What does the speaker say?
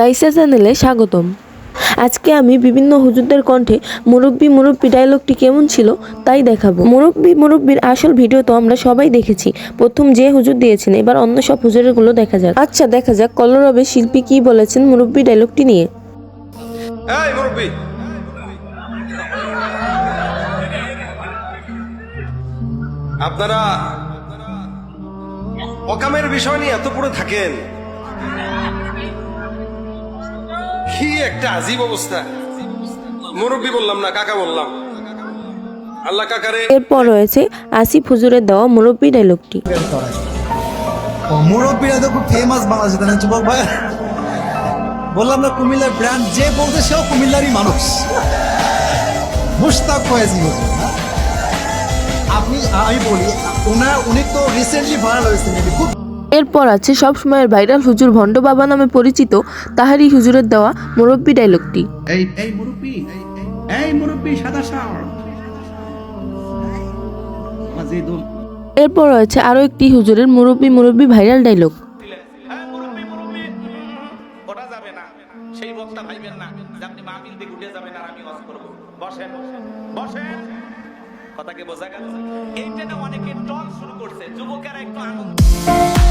রাইসা চ্যানেলে স্বাগতম। আজকে আমি বিভিন্ন হুজুরদের কণ্ঠে মুরব্বী মুরব্বী ডায়লগটি কেমন ছিল তাই দেখাবো। মুরব্বী মুরব্বীর আসল ভিডিও তো আমরা সবাই দেখেছি। প্রথম যে হুজুর দিয়েছেন, এবার অন্য সব হুজুরেরগুলো দেখা যাক। আচ্ছা দেখা যাক কলরবে শিল্পী কি বলেছেন মুরব্বী ডায়লগটি নিয়ে। আপনারা অকামের বিষয় নিয়ে এত পড়ে থাকেন। কি একটা আজীব অবস্থা। মুরব্বী বললাম না কাকা বললাম। আল্লাহ কাকারে এরপর রয়েছে আসিফ হুজুরের দেওয়া মুরব্বী ডায়লগটি মুরব্বীরা তো খুব ফেমাস বাংলাদেশে তাই না যুবক ভাই। বললাম না কুমিল্লার ব্র্যান্ড যে বলতে সেও কুমিল্লারই মানুষ। মুশতাক ফয়েজি হুজুর, হ্যাঁ? আপনি আমি বলি ওনার উনি তো রিসেন্টলি ভাইরাল হয়েছেন খুব এরপর আছে সব সময়ের ভাইরাল হুজুর ভণ্ড বাবা নামে পরিচিত তাহারি হুজুরের দেওয়া মুরব্বী ডায়লগটি এই এই মুরব্বী এই মুরব্বী সাদা এরপর রয়েছে আরও একটি হুজুরের মুরব্বী মুরব্বী ভাইরাল ডায়লগ হ্যাঁ মুরব্বী মুরব্বী। ওটা যাবে না। সেই বক্তা ভাইবেন না যে আপনি মাহফিল থেকে উঠে যাবেন আর আমি ওয়াজ করব। বসেন বসেন। কথাকে বোঝা গেল? এইটা না অনেকে টল শুরু করছে। যুবকেরা একটু আনন্দ